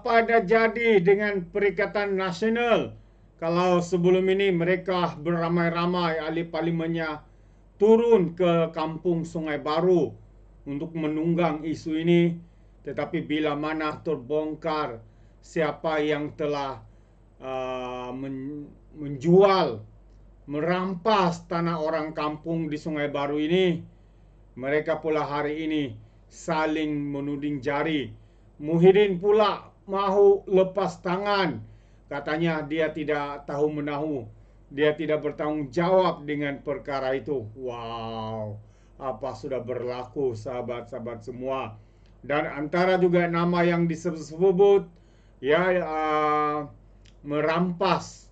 apa dah jadi dengan Perikatan Nasional? Kalau sebelum ini mereka beramai-ramai ahli parlimennya turun ke kampung Sungai Baru untuk menunggang isu ini. Tetapi bila mana terbongkar siapa yang telah uh, men- menjual merampas tanah orang kampung di Sungai Baru ini mereka pula hari ini saling menuding jari. Muhyiddin pula mahu lepas tangan. Katanya dia tidak tahu menahu. Dia tidak bertanggungjawab dengan perkara itu. Wow. Apa sudah berlaku sahabat-sahabat semua. Dan antara juga nama yang disebut-sebut ya uh, merampas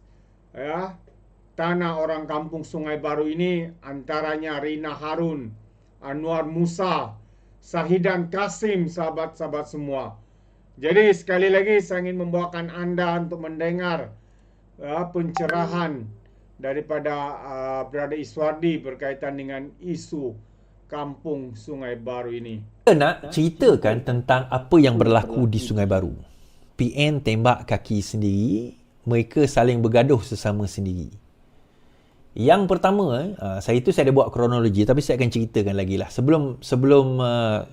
ya tanah orang kampung Sungai Baru ini antaranya Rina Harun, Anwar Musa, Sahidan Kasim sahabat-sahabat semua. Jadi sekali lagi saya ingin membawakan anda untuk mendengar uh, pencerahan daripada uh, Brother Iswardi berkaitan dengan isu kampung Sungai Baru ini. Kita nak ceritakan tentang apa yang berlaku di Sungai Baru. PN tembak kaki sendiri, mereka saling bergaduh sesama sendiri. Yang pertama, uh, saya itu saya ada buat kronologi tapi saya akan ceritakan lagi lah. Sebelum sebelum uh,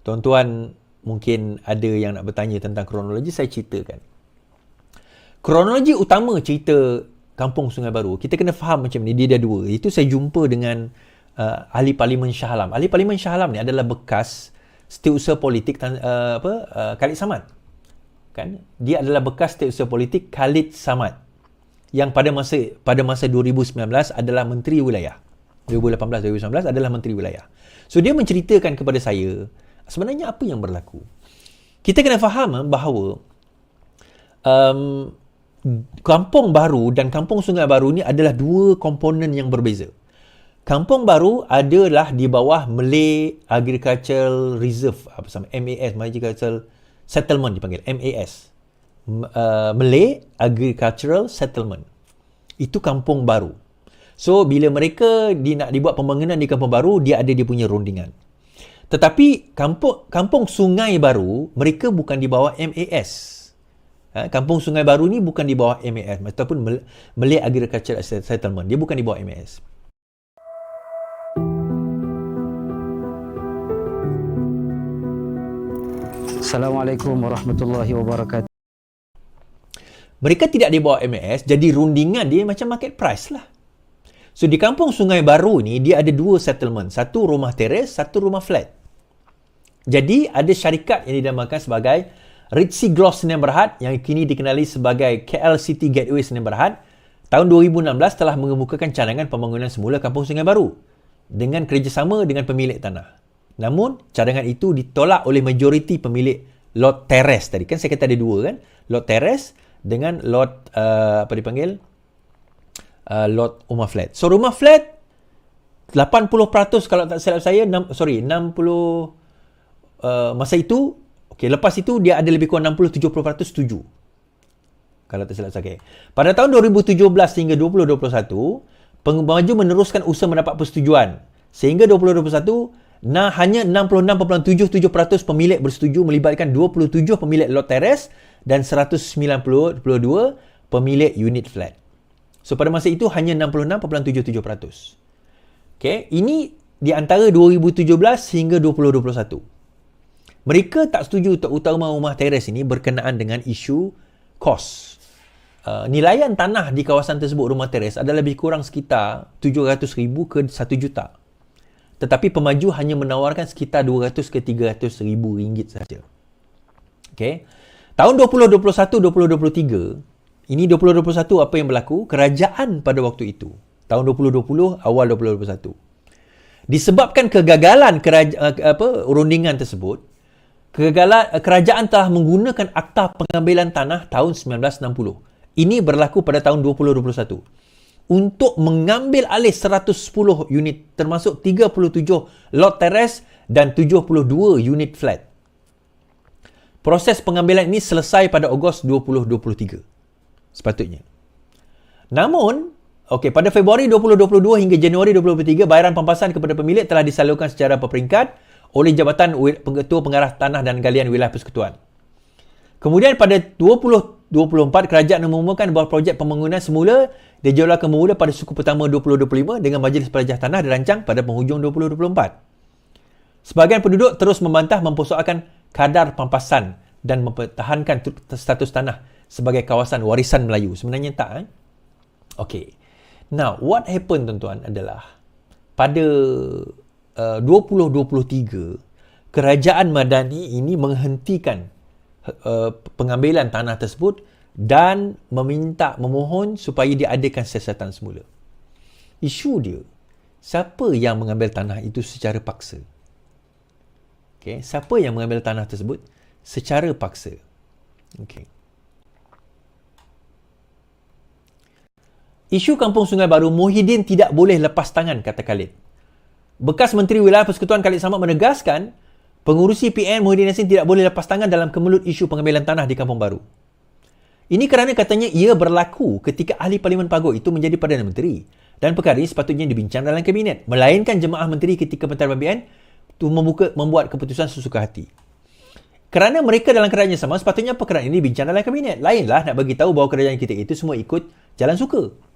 tuan-tuan mungkin ada yang nak bertanya tentang kronologi, saya ceritakan. Kronologi utama cerita Kampung Sungai Baru, kita kena faham macam ni, dia ada dua. Itu saya jumpa dengan uh, ahli parlimen Shah Alam. Ahli parlimen Shah Alam ni adalah bekas setiausaha politik uh, apa uh, Khalid Samad. Kan? Dia adalah bekas setiausaha politik Khalid Samad yang pada masa pada masa 2019 adalah menteri wilayah. 2018 2019 adalah menteri wilayah. So dia menceritakan kepada saya sebenarnya apa yang berlaku. Kita kena faham eh, bahawa um, kampung baru dan kampung sungai baru ni adalah dua komponen yang berbeza. Kampung baru adalah di bawah Malay Agricultural Reserve apa sama MAS Malay Agricultural Settlement dipanggil MAS uh, Malay Agricultural Settlement. Itu kampung baru. So bila mereka di, nak dibuat pembangunan di kampung baru, dia ada dia punya rundingan. Tetapi kampung kampung sungai baru, mereka bukan di bawah MAS. Ha, kampung sungai baru ni bukan di bawah MAS ataupun Malay Agricultural Settlement. Dia bukan di bawah MAS. Assalamualaikum warahmatullahi wabarakatuh. Mereka tidak di bawah MAS, jadi rundingan dia macam market price lah. So di kampung Sungai Baru ni dia ada dua settlement, satu rumah teres, satu rumah flat. Jadi ada syarikat yang dinamakan sebagai Ritzy Gloss Sdn Bhd yang kini dikenali sebagai KL City Gateway Sdn Bhd tahun 2016 telah mengemukakan cadangan pembangunan semula kampung Sungai Baru dengan kerjasama dengan pemilik tanah. Namun cadangan itu ditolak oleh majoriti pemilik lot teres tadi. Kan saya kata ada dua kan? Lot teres dengan lot uh, apa dipanggil uh, lot rumah flat. So rumah flat 80% kalau tak silap saya 6, sorry 60 uh, masa itu okey lepas itu dia ada lebih kurang 60 70% setuju. Kalau tak silap saya. Pada tahun 2017 hingga 2021 pengembaju meneruskan usaha mendapat persetujuan sehingga 2021 nah hanya 66.77% pemilik bersetuju melibatkan 27 pemilik lot teres dan 192 pemilik unit flat. So pada masa itu hanya 66.77%. Okay, ini di antara 2017 hingga 2021. Mereka tak setuju terutama rumah teres ini berkenaan dengan isu kos. Uh, nilaian tanah di kawasan tersebut rumah teres adalah lebih kurang sekitar 700,000 ke 1 juta. Tetapi pemaju hanya menawarkan sekitar 200 ke 300 ribu ringgit saja. Okay. Tahun 2021-2023, ini 2021 apa yang berlaku? Kerajaan pada waktu itu, tahun 2020, awal 2021. Disebabkan kegagalan kerajaan, apa, rundingan tersebut, kegagalan, kerajaan telah menggunakan Akta Pengambilan Tanah tahun 1960. Ini berlaku pada tahun 2021 untuk mengambil alih 110 unit termasuk 37 lot teres dan 72 unit flat. Proses pengambilan ini selesai pada Ogos 2023. Sepatutnya. Namun, okay, pada Februari 2022 hingga Januari 2023, bayaran pampasan kepada pemilik telah disalurkan secara berperingkat oleh Jabatan Pengetua Pengarah Tanah dan Galian Wilayah Persekutuan. Kemudian pada 2024 kerajaan mengumumkan bahawa projek pembangunan semula dijadwalkan bermula pada suku pertama 2025 dengan majlis pelajah tanah dirancang pada penghujung 2024. Sebahagian penduduk terus membantah mempersoalkan kadar pampasan dan mempertahankan status tanah sebagai kawasan warisan Melayu. Sebenarnya tak. Eh? Okay. Now, what happened tuan-tuan adalah pada uh, 2023 kerajaan Madani ini menghentikan uh, pengambilan tanah tersebut dan meminta memohon supaya diadakan siasatan semula. Isu dia, siapa yang mengambil tanah itu secara paksa? Okay, siapa yang mengambil tanah tersebut secara paksa? Okay. Isu Kampung Sungai Baru, Muhyiddin tidak boleh lepas tangan, kata Khalid. Bekas Menteri Wilayah Persekutuan Khalid Samad menegaskan Pengurusi PN Muhyiddin Yassin tidak boleh lepas tangan dalam kemelut isu pengambilan tanah di Kampung Baru. Ini kerana katanya ia berlaku ketika ahli Parlimen Pagut itu menjadi Perdana Menteri dan perkara ini sepatutnya dibincang dalam kabinet melainkan jemaah menteri ketika Menteri PN itu membuka membuat keputusan sesuka hati. Kerana mereka dalam kerajaan yang sama sepatutnya perkara ini dibincang dalam kabinet. Lainlah nak bagi tahu bahawa kerajaan kita itu semua ikut jalan suka.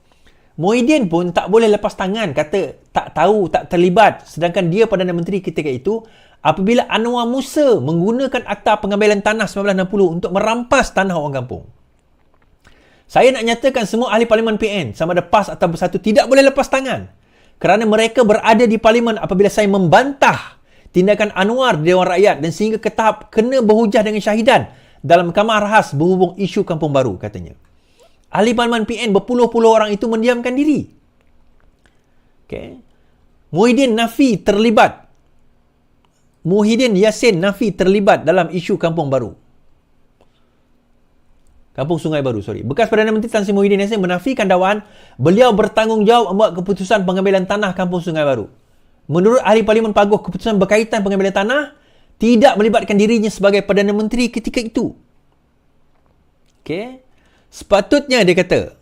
Muhyiddin pun tak boleh lepas tangan kata tak tahu, tak terlibat sedangkan dia Perdana Menteri ketika itu apabila Anwar Musa menggunakan Akta Pengambilan Tanah 1960 untuk merampas tanah orang kampung. Saya nak nyatakan semua ahli Parlimen PN sama ada PAS atau bersatu tidak boleh lepas tangan kerana mereka berada di Parlimen apabila saya membantah tindakan Anwar di Dewan Rakyat dan sehingga ke tahap kena berhujah dengan syahidan dalam kamar rahas berhubung isu kampung baru katanya. Ahli Parlimen PN berpuluh-puluh orang itu mendiamkan diri. Okay. Muhyiddin Nafi terlibat. Muhyiddin Yassin Nafi terlibat dalam isu kampung baru. Kampung Sungai Baru, sorry. Bekas Perdana Menteri Tan Sri Muhyiddin Yassin menafikan dakwaan beliau bertanggungjawab membuat keputusan pengambilan tanah Kampung Sungai Baru. Menurut ahli Parlimen Paguh, keputusan berkaitan pengambilan tanah tidak melibatkan dirinya sebagai Perdana Menteri ketika itu. Okay. Sepatutnya dia kata,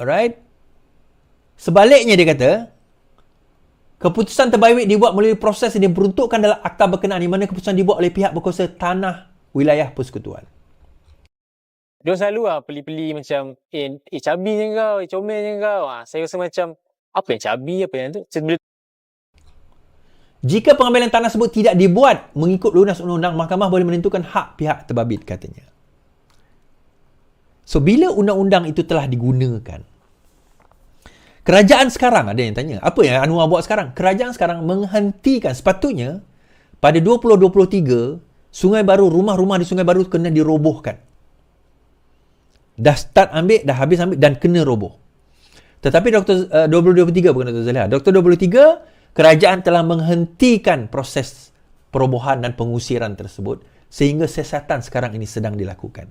alright, sebaliknya dia kata, keputusan terbaik dibuat melalui proses yang diperuntukkan dalam akta berkenaan di mana keputusan dibuat oleh pihak berkuasa tanah wilayah persekutuan. Dia selalu lah peli-peli macam, eh, eh cabi je kau, eh comel je kau. Ha, saya rasa macam, apa yang cabi, apa yang tu. Bila Jika pengambilan tanah tersebut tidak dibuat mengikut lunas undang-undang, mahkamah boleh menentukan hak pihak terbabit katanya. So bila undang-undang itu telah digunakan Kerajaan sekarang ada yang tanya Apa yang Anwar buat sekarang? Kerajaan sekarang menghentikan Sepatutnya pada 2023 Sungai Baru, rumah-rumah di Sungai Baru kena dirobohkan Dah start ambil, dah habis ambil dan kena roboh Tetapi Dr. Uh, 2023 bukan Dr. Zaliha Dr. 2023 Kerajaan telah menghentikan proses perobohan dan pengusiran tersebut sehingga siasatan sekarang ini sedang dilakukan.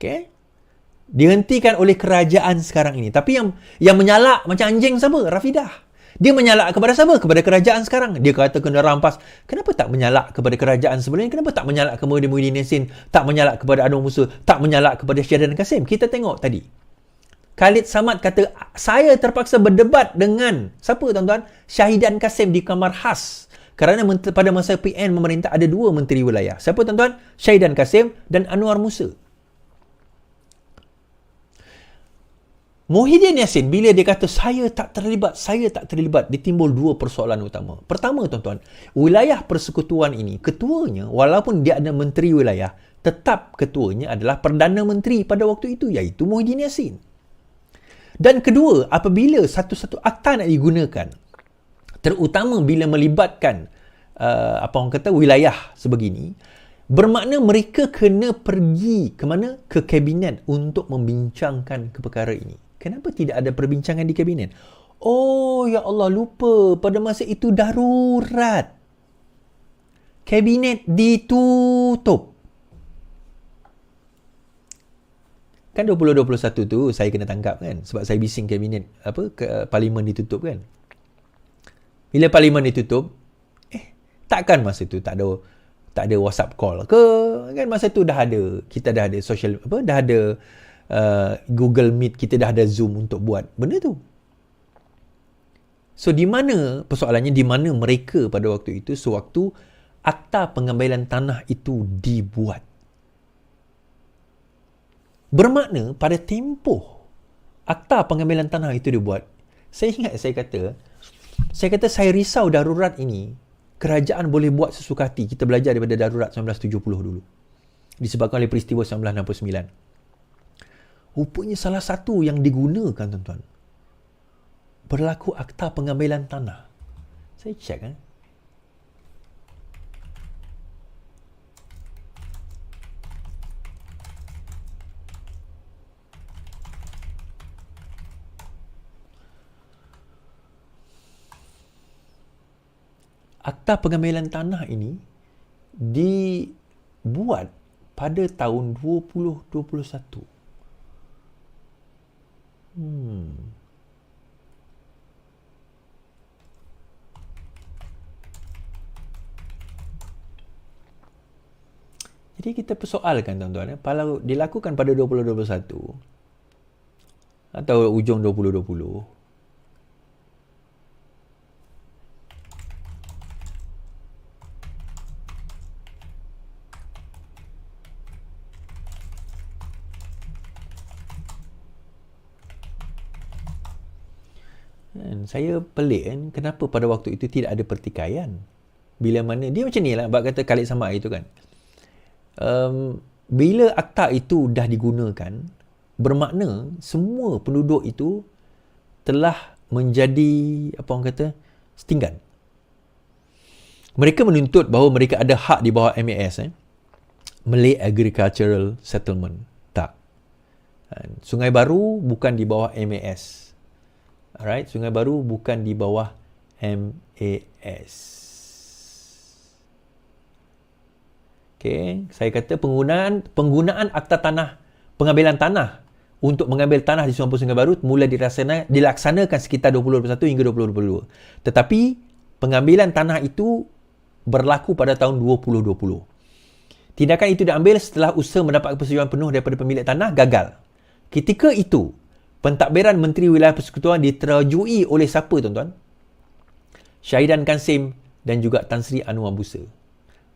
Okay? Dihentikan oleh kerajaan sekarang ini. Tapi yang yang menyalak macam anjing siapa? Rafidah. Dia menyalak kepada siapa? Kepada kerajaan sekarang. Dia kata kena rampas. Kenapa tak menyalak kepada kerajaan ini? Kenapa tak menyalak kepada Muhyiddin Yassin? Tak menyalak kepada Anwar Musa? Tak menyalak kepada Syahidan Kasim? Kita tengok tadi. Khalid Samad kata, saya terpaksa berdebat dengan, siapa tuan-tuan? Syahidan Kasim di kamar khas. Kerana pada masa PN memerintah ada dua menteri wilayah. Siapa tuan-tuan? Syahidan Kasim dan Anwar Musa. Muhyiddin Yassin bila dia kata saya tak terlibat, saya tak terlibat, ditimbul dua persoalan utama. Pertama tuan-tuan, wilayah persekutuan ini ketuanya walaupun dia ada menteri wilayah, tetap ketuanya adalah Perdana Menteri pada waktu itu iaitu Muhyiddin Yassin. Dan kedua, apabila satu-satu akta nak digunakan, terutama bila melibatkan uh, apa orang kata wilayah sebegini, bermakna mereka kena pergi ke mana? Ke kabinet untuk membincangkan perkara ini. Kenapa tidak ada perbincangan di kabinet? Oh, ya Allah, lupa. Pada masa itu darurat. Kabinet ditutup. Kan 2021 tu saya kena tangkap kan sebab saya bising kabinet apa ke, parlimen ditutup kan. Bila parlimen ditutup, eh takkan masa tu tak ada tak ada WhatsApp call ke kan masa tu dah ada kita dah ada social apa dah ada uh, Google Meet kita dah ada Zoom untuk buat benda tu. So di mana persoalannya di mana mereka pada waktu itu sewaktu akta pengambilan tanah itu dibuat. Bermakna pada tempoh akta pengambilan tanah itu dibuat, saya ingat saya kata, saya kata saya risau darurat ini, kerajaan boleh buat sesuka hati. Kita belajar daripada darurat 1970 dulu. Disebabkan oleh peristiwa 1969. Rupanya salah satu yang digunakan tuan-tuan. Berlaku akta pengambilan tanah. Saya cek kan. Akta pengambilan tanah ini dibuat pada tahun 2021. Hmm. Jadi kita persoalkan tuan-tuan, eh, kalau dilakukan pada 2021 atau ujung 2020, Kan, saya pelik kan kenapa pada waktu itu tidak ada pertikaian. Bila mana dia macam ni lah bab kata kalik sama itu kan. Um, bila akta itu dah digunakan bermakna semua penduduk itu telah menjadi apa orang kata setinggan. Mereka menuntut bahawa mereka ada hak di bawah MAS eh. Malay Agricultural Settlement. Tak. Kan, Sungai Baru bukan di bawah MAS. Alright, Sungai Baru bukan di bawah MAS. Okay, saya kata penggunaan penggunaan akta tanah, pengambilan tanah untuk mengambil tanah di Sungai Sungai Baru mula dilaksana, dilaksanakan sekitar 2021 hingga 2022. Tetapi pengambilan tanah itu berlaku pada tahun 2020. Tindakan itu diambil setelah usaha mendapat persetujuan penuh daripada pemilik tanah gagal. Ketika itu, pentadbiran Menteri Wilayah Persekutuan diterajui oleh siapa tuan-tuan? Syahidan Kansim dan juga Tan Sri Anwar Busa.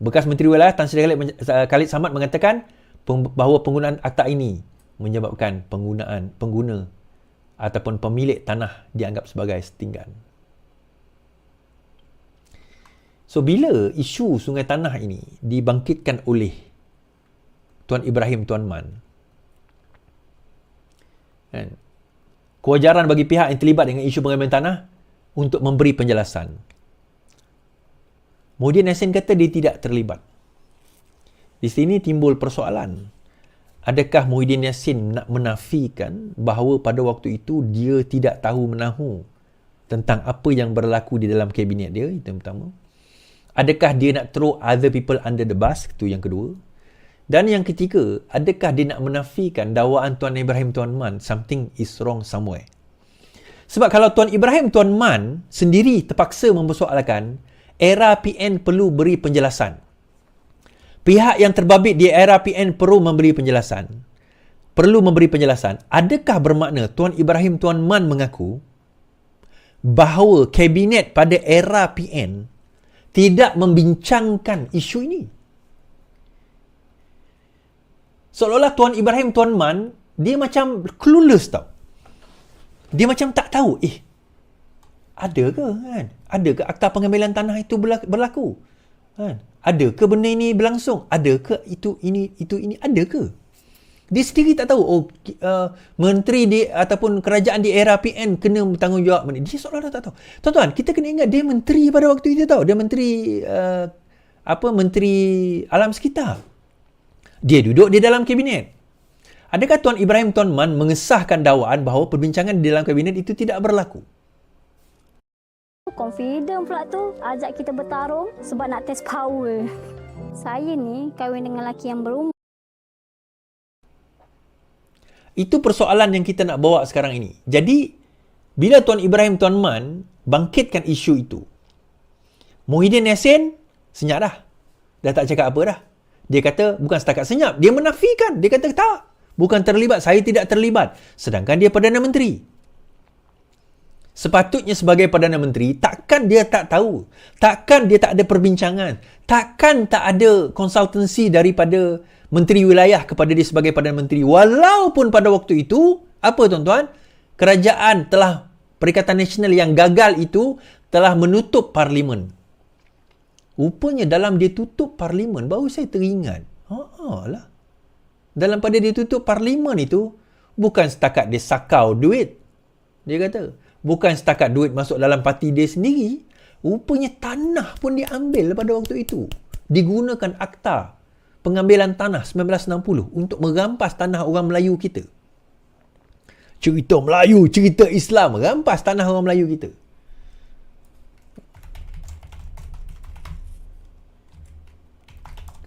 Bekas Menteri Wilayah Tan Sri Khalid, Khalid Samad mengatakan bahawa penggunaan akta ini menyebabkan penggunaan pengguna ataupun pemilik tanah dianggap sebagai setinggan. So bila isu sungai tanah ini dibangkitkan oleh Tuan Ibrahim Tuan Man kan, kewajaran bagi pihak yang terlibat dengan isu pengambilan tanah untuk memberi penjelasan. Muhyiddin Yassin kata dia tidak terlibat. Di sini timbul persoalan. Adakah Muhyiddin Yassin nak menafikan bahawa pada waktu itu dia tidak tahu menahu tentang apa yang berlaku di dalam kabinet dia? Itu yang pertama. Adakah dia nak throw other people under the bus? Itu yang kedua. Dan yang ketiga, adakah dia nak menafikan dakwaan Tuan Ibrahim Tuan Man something is wrong somewhere? Sebab kalau Tuan Ibrahim Tuan Man sendiri terpaksa mempersoalkan, era PN perlu beri penjelasan. Pihak yang terbabit di era PN perlu memberi penjelasan. Perlu memberi penjelasan. Adakah bermakna Tuan Ibrahim Tuan Man mengaku bahawa kabinet pada era PN tidak membincangkan isu ini? Seolah-olah Tuan Ibrahim Tuan Man dia macam clueless tau. Dia macam tak tahu eh ada ke kan? Ada ke akta pengambilan tanah itu berlaku? Kan? Ada ke benda ini berlangsung? Ada ke itu ini itu ini? Ada ke? Dia sendiri tak tahu oh uh, menteri di ataupun kerajaan di era PN kena bertanggungjawab mana dia seolah-olah tak tahu. Tuan-tuan kita kena ingat dia menteri pada waktu itu tahu dia menteri uh, apa menteri alam sekitar dia duduk di dalam kabinet. Adakah Tuan Ibrahim Tuan Man mengesahkan dakwaan bahawa perbincangan di dalam kabinet itu tidak berlaku? Confident pula tu ajak kita bertarung sebab nak test power. Saya ni kahwin dengan lelaki yang berumur. Itu persoalan yang kita nak bawa sekarang ini. Jadi, bila Tuan Ibrahim Tuan Man bangkitkan isu itu, Muhyiddin Yassin senyap dah. Dah tak cakap apa dah. Dia kata bukan setakat senyap, dia menafikan. Dia kata tak, bukan terlibat, saya tidak terlibat. Sedangkan dia Perdana Menteri. Sepatutnya sebagai Perdana Menteri, tak Takkan dia tak tahu? Takkan dia tak ada perbincangan? Takkan tak ada konsultansi daripada menteri wilayah kepada dia sebagai Perdana Menteri? Walaupun pada waktu itu, apa tuan-tuan? Kerajaan telah Perikatan Nasional yang gagal itu telah menutup parlimen. Rupanya dalam dia tutup parlimen, baru saya teringat. Ha lah. Dalam pada dia tutup parlimen itu, bukan setakat dia sakau duit. Dia kata, bukan setakat duit masuk dalam parti dia sendiri. Rupanya tanah pun diambil pada waktu itu. Digunakan akta pengambilan tanah 1960 untuk merampas tanah orang Melayu kita. Cerita Melayu, cerita Islam, rampas tanah orang Melayu kita.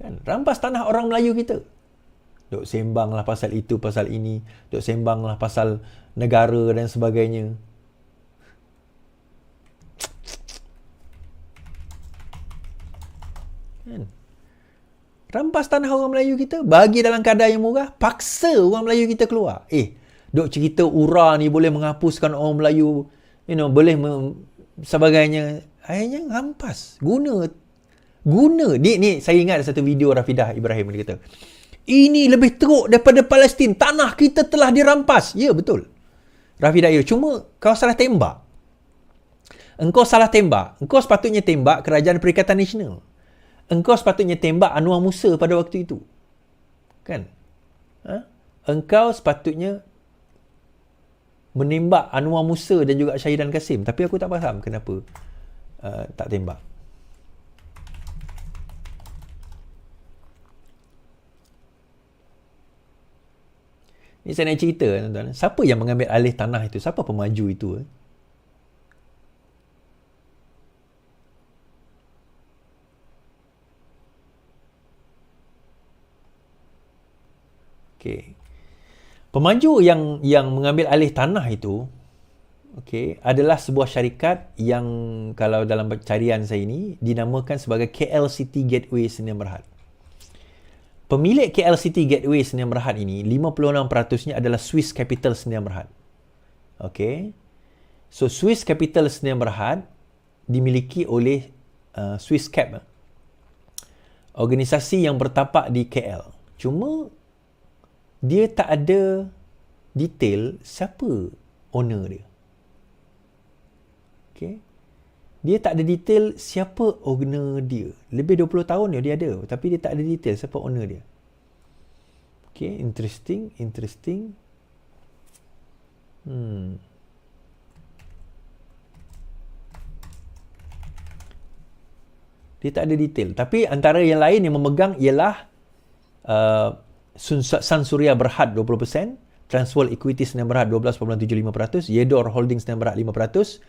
Kan? Rampas tanah orang Melayu kita. Duk sembanglah pasal itu, pasal ini. Duk sembanglah pasal negara dan sebagainya. Kan? Rampas tanah orang Melayu kita, bagi dalam kadar yang murah, paksa orang Melayu kita keluar. Eh, duk cerita ura ni boleh menghapuskan orang Melayu, you know, boleh sebagainya. Akhirnya rampas. Guna guna. Ni ni saya ingat ada satu video Rafidah Ibrahim dia kata ini lebih teruk daripada Palestin. Tanah kita telah dirampas. Ya betul. Rafidah ya cuma kau salah tembak. Engkau salah tembak. Engkau sepatutnya tembak kerajaan perikatan nasional. Engkau sepatutnya tembak Anwar Musa pada waktu itu. Kan? Ha? engkau sepatutnya menembak Anwar Musa dan juga Syahidan Kasim. Tapi aku tak faham kenapa uh, tak tembak Ni saya nak cerita tuan-tuan. Siapa yang mengambil alih tanah itu? Siapa pemaju itu? Eh? Okey. Pemaju yang yang mengambil alih tanah itu okey adalah sebuah syarikat yang kalau dalam carian saya ini dinamakan sebagai KL City Gateway Sdn Bhd. Pemilik KL City Gateway Sdn Bhd ini 56%-nya adalah Swiss Capital Sdn Bhd. Okey. So Swiss Capital Sdn Bhd dimiliki oleh uh, Swiss Cap. Organisasi yang bertapak di KL. Cuma dia tak ada detail siapa owner dia. Okay. Dia tak ada detail siapa owner dia. Lebih 20 tahun dia, dia ada. Tapi dia tak ada detail siapa owner dia. Okay, interesting, interesting. Hmm. Dia tak ada detail. Tapi antara yang lain yang memegang ialah uh, Sun Surya Berhad 20%, Transworld Equity Sdn Berhad 12.75%, Yedor Holdings Sdn Berhad 5%,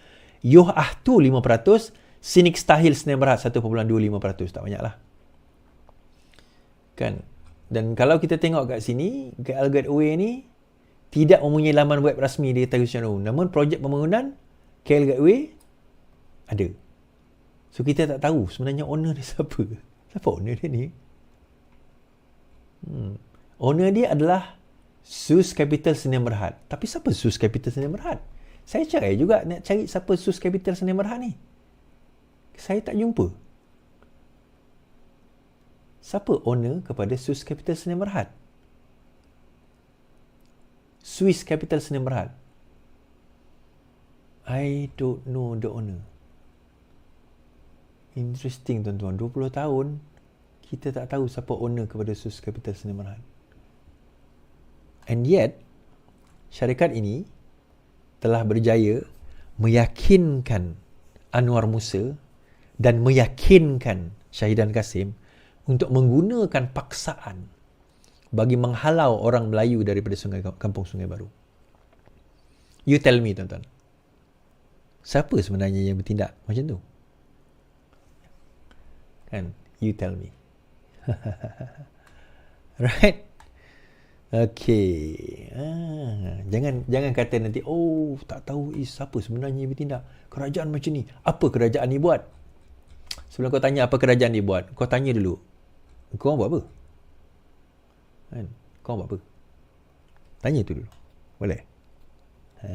Yoh Ahtu 5%, Sinik Stahil Sdn Berhad 1.25%. Tak banyak lah. Kan? Dan kalau kita tengok kat sini, KL Gateway ni tidak mempunyai laman web rasmi di Tahun Namun projek pembangunan KL Gateway ada. So kita tak tahu sebenarnya owner dia siapa. Siapa owner dia ni? Hmm. Owner dia adalah Sus Capital Sdn Berhad. Tapi siapa Sus Capital Sdn Berhad? Saya cari juga nak cari siapa Sus Capital Sdn Berhad ni. Saya tak jumpa. Siapa owner kepada Sus Capital Sdn Berhad? Swiss Capital Sdn Berhad. I don't know the owner. Interesting tuan-tuan. 20 tahun kita tak tahu siapa owner kepada Sus Capital Sdn Berhad. And yet syarikat ini telah berjaya meyakinkan Anwar Musa dan meyakinkan Syahidan Kasim untuk menggunakan paksaan bagi menghalau orang Melayu daripada sungai kampung Sungai Baru. You tell me tuan-tuan. Siapa sebenarnya yang bertindak macam tu? Kan? You tell me. right? Okay. Ah, jangan jangan kata nanti oh tak tahu is siapa sebenarnya yang bertindak. Kerajaan macam ni. Apa kerajaan ni buat? Sebelum kau tanya apa kerajaan ni buat, kau tanya dulu. Kau buat apa? Kan? Kau buat apa? Tanya tu dulu. Boleh? Ha.